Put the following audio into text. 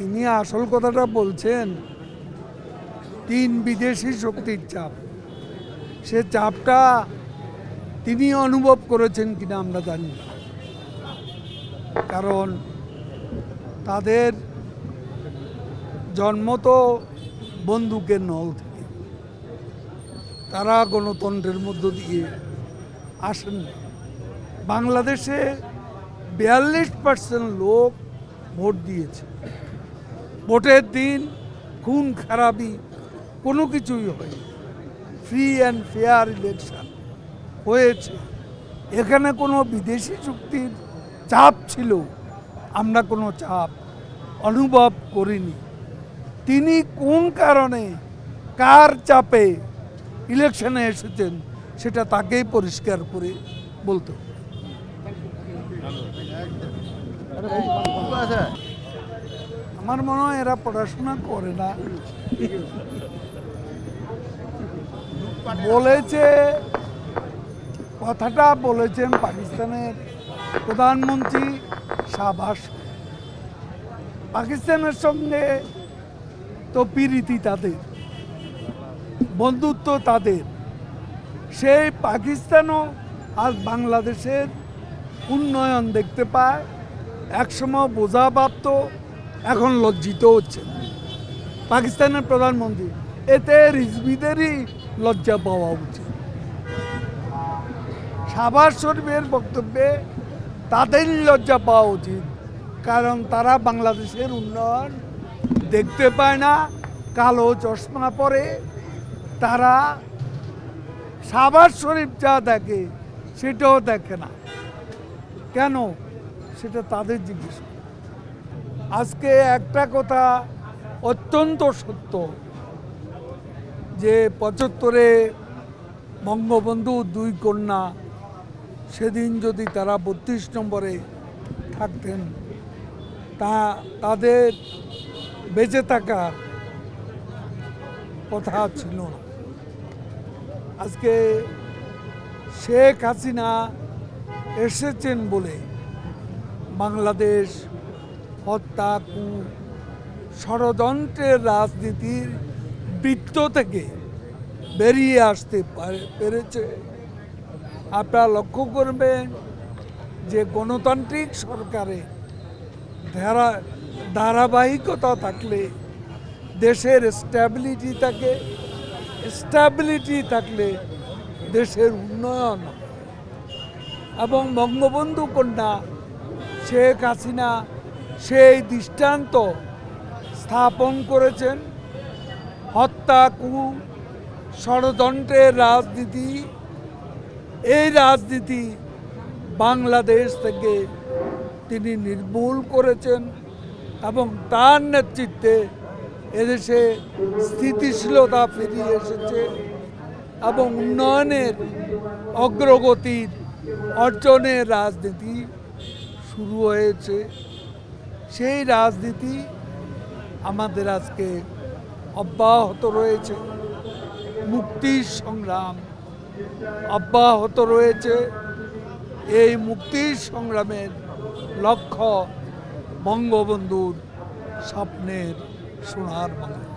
তিনি আসল কথাটা বলছেন, তিন বিদেশি শক্তির চাপ। সে চাপটা তিনি অনুভব করেছেন কিনা আমরা জানি না। কারণ তাদের জন্ম তো বন্দুকের নল থেকে। তারা গণতন্ত্রের মধ্য দিয়ে আসেন বাংলাদেশে বিয়াল্লিশ পার্সেন্ট লোক ভোট দিয়েছে। ভোটের দিন খুন, খারাপি কোনো কিছুই হয়নি। ফ্রি অ্যান্ড ফেয়ার ইলেকশন হয়েছে। এখানে কোনো বিদেশি চুক্তির চাপ ছিল, আমরা কোনো চাপ অনুভব করিনি। তিনি কোন কারণে, কার চাপে ইলেকশনে এসেছেন, সেটা তাকেই পরিষ্কার করে বলতে। আমার মনে হয় এরা পড়াশোনা করে না। বলেছে, কথাটা বলেছেন পাকিস্তানের প্রধানমন্ত্রী শাহবাজ। পাকিস্তানের সঙ্গে তো পিরিতি তাদের, বন্ধুত্ব তাদের। সেই পাকিস্তানও আজ বাংলাদেশের উন্নয়ন দেখতে পায়, একসময় বোঝা প্রাপ্ত এখন লজ্জিত হচ্ছে। পাকিস্তানের প্রধানমন্ত্রী, এতে রিজবিদেরই লজ্জা পাওয়া উচিত। শাহবাজ শরীফের বক্তব্যে তাদেরই লজ্জা পাওয়া উচিত, কারণ তারা বাংলাদেশের উন্নয়ন দেখতে পায় না, কালো চশমা পরে। তারা শাহবাজ শরীফ যা দেখে, সেটাও দেখে না। কেন? সেটা তাদের জিজ্ঞেস। আজকে একটা কথা অত্যন্ত সত্য যে পঁচাত্তরে বঙ্গবন্ধু দুই কন্যা সেদিন যদি তারা বত্রিশ নম্বরে থাকতেন, তা তাদের বেঁচে থাকার কথা ছিল না। আজকে শেখ হাসিনা এসেছেন বলে বাংলাদেশ হত্যা কু ষড়যন্ত্রের রাজনীতির বৃত্ত থেকে বেরিয়ে আসতে পারে- পেরেছে। আপনারা লক্ষ্য করবেন যে গণতান্ত্রিক সরকারে ধারা, ধারাবাহিকতা থাকলে, দেশের স্ট্যাবিলিটি থাকে স্ট্যাবিলিটি থাকলে দেশের উন্নয়ন এবং বঙ্গবন্ধু কন্যা শেখ হাসিনা সেই দৃষ্টান্ত স্থাপন করেছেন। হত্যা কু ষড়যন্ত্রের রাজনীতি। এই রাজনীতি বাংলাদেশ থেকে তিনি নির্মূল করেছেন এবং তার নেতৃত্বে এদেশে স্থিতিশীলতা ফিরিয়ে এসেছে এবং উন্নয়নের অগ্রগতির অর্জনের রাজনীতি শুরু হয়েছে। সেই রাজনীতি আমাদের আজকে অব্যাহত রয়েছে। মুক্তির সংগ্রাম অব্যাহত রয়েছে। এই মুক্তির সংগ্রামের লক্ষ্য বঙ্গবন্ধুর স্বপ্নের সোনার বাংলা।